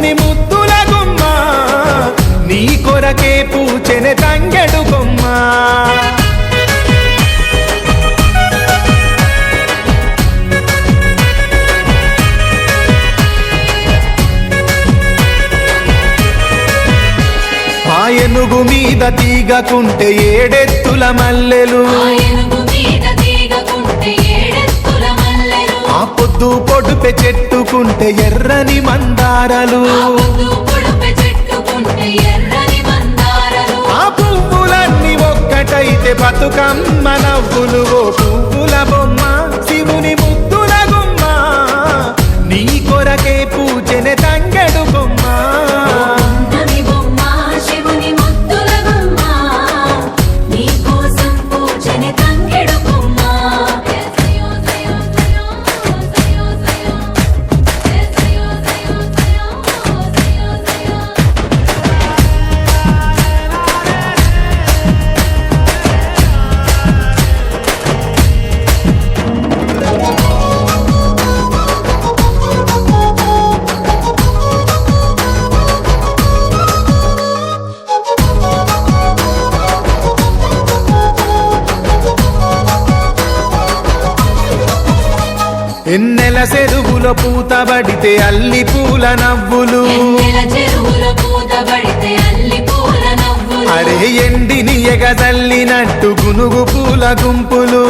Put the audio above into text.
దేవుని ముద్దుల గుమ్మ. నీ కొరకే పూచెనె తంగెడు బొమ్మ ఆ మీద తీగకుంటే ఏడెత్తుల మల్లెలు. పొడుపె చెట్టుకుంటే ఎర్రని మందారలు. ఎన్నెల చెరువులో పూతబడితే అల్లి పూల నవ్వులు. ఎన్నెల చెరువులో పూతబడితే అల్లి పూల నవ్వులు. అరే ఎండిని ఎగదల్లినట్టు గునుగు పూల గుంపులు.